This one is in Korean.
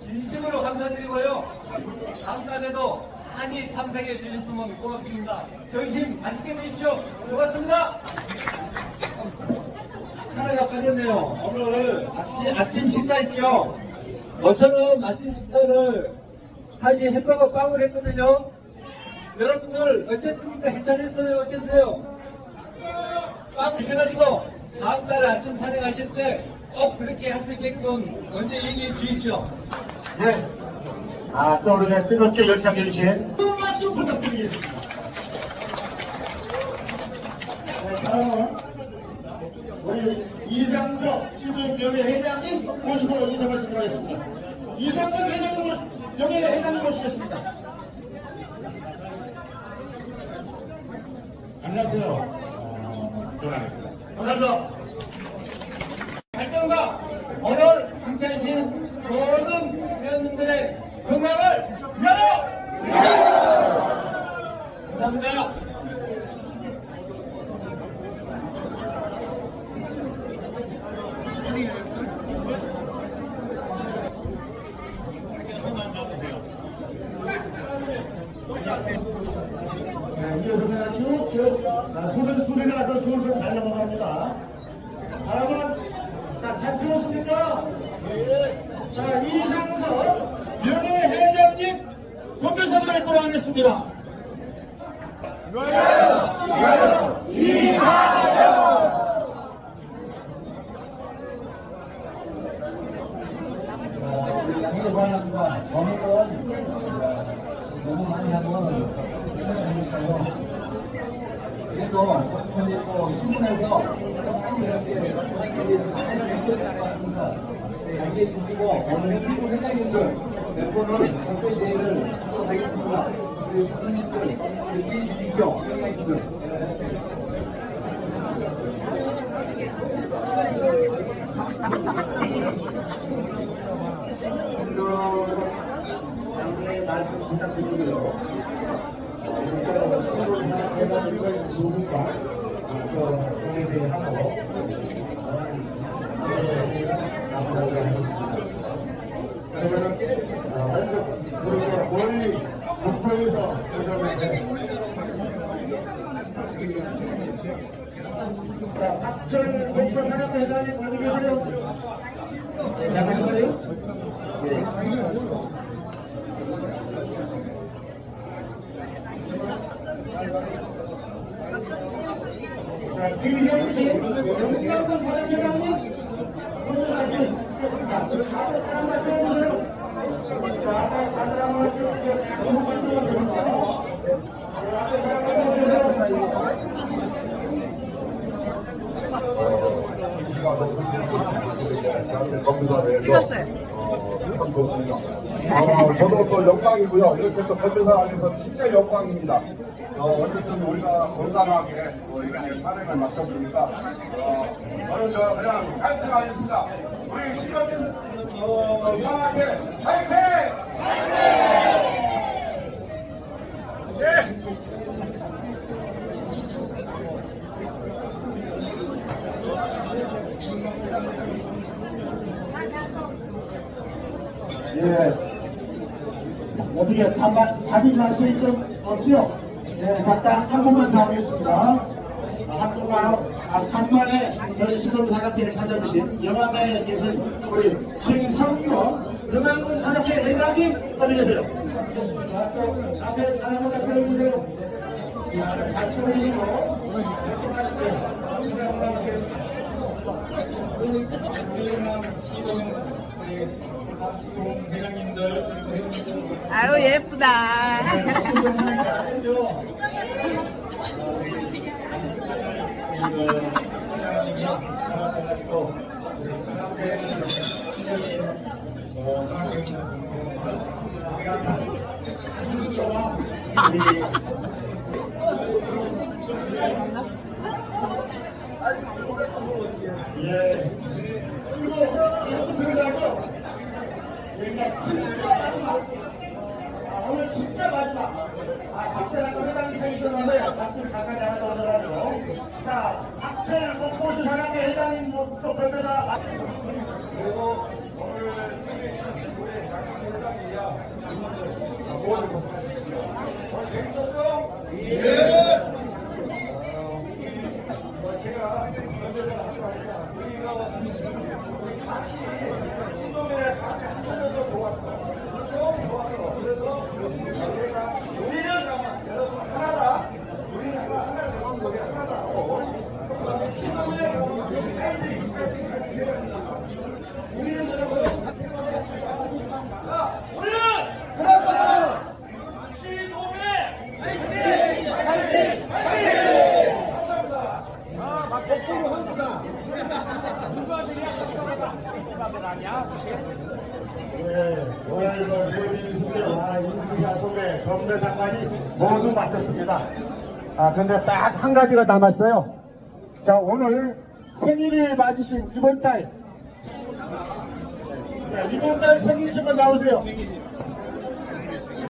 진심으로 감사드리고요. 다음 달에도 많이 참석해 주셨으면 고맙습니다. 저희 팀 맛있게 드십시오. 고맙습니다. 하나가 빠졌네요. 오늘 아침, 아침 식사 있죠? 저처럼 아침 식사를 다시 햄버거 빵을 했거든요. 여러분들 어쨌습니까? 괜찮았어요? 어쨌어요? 빵 드셔가지고 다음 달에 아침 산행하실 때 꼭 그렇게 할 수 있게끔 먼저 얘기해 주십시오. 네. 아, 또 우리가 뜨겁게 열창해 주신 큰 박수 부탁드리겠습니다. 네, 다음은 우리 이상석 지도 명예회장님 모시고 인사 말씀드리겠습니다. 이상석 회장님 모- 명예회장님 모시겠습니다. 안녕하세요. 어, 조남입니다. 감사합니다. 발전과 오늘 함께하신 모든 회원님들의 건강을 위하여! 감사합니다. 네, 이어서 그냥 쭉쭉 아, 소리, 소리가 나서 솔솔 잘 넘어갑니다. 여러분, 자, 잘 채웠습니까? 자, 이상석 명예회장님 공개선을 했도록 하겠습니다. 되게 반갑습니다. 오늘은 너무 많이 하면 힘드니까요. 그래도 저희 또 신문에서 많이 이렇게 선생님들이 많이 해주실 것 같습니다. 네, 양해해 주시고 오늘 신문 회장님들 몇 분은 발표 대회를 하도록 하겠습니다. 우리 선생님들 이해해 주십시오. 회장님들. 양해 말씀 목표 사람 회장님 관계하여 나가실까요? 네. 자, 김희영 씨, 영광군 사랑회장님, 오늘 아주 수고하셨습니다. 다들 사람 맞춰주세요. 자, 앞에 사람 맞춰주세요. 너무 맞춰주세요. 앞에 사람 맞춰주세요. 찍었어요. 어, 저도 또 영광이고요. 이렇게 또 대표사 안에서 진짜 영광입니다. 어, 어쨌든 우리가 건강하게 어, 이렇게 산행을 마쳤으니까, 어, 저는 저 그냥 파이팅 하겠습니다. 우리 시간은, 어, 편하게 파이팅! 예. 답, 답이 말씀이 좀 없죠? 예, 잠깐 한 번만 더 하겠습니다. 한 번만, 아, 간만에 저희 시도사학회를 찾아주신 영화가에 계신 우리 최성규 영화군 산업회 회장님 어디계세요? 앞에 사람을 다 세워주세요. 자, 잘 세워주시고. 아유 예쁘다. 예. 그리고 쭉 들어가고 우리가 진짜 오늘 진짜 마지막. 아, 박찬하고 회장님 생기셨는데, 박수 잠깐 하나 더 들어가죠. 자, 박찬 목포시 사랑의 회장님 또 별배다. 그리고 오늘 우리 장학회 회장이야. 모두 복사해주시고요. 오늘 재밌었죠? 예. 어, 제가 먼저 하지 말자. 우리가 같이 신동에 같이 합쳐서 모았어. 그래서 모았어. 그래서 제가 우리는 여러분 하나다. 우리는 하나, 하나 되면 우리 하나다. 어. 신동에 모으면 파이팅, 파이팅, 파이팅 해야 된다. 우리는 여러분 자, 우리는 그렇다. 시동에 파이팅! 파이팅! 파이팅! 감사합니다. 네, 오늘 장관이 모두 맡았습니다. 아, 근데 딱 한 가지가 남았어요. 자, 오늘 생일을 맞으신 이번 달. 자, 이번 달 생일이시면 나오세요.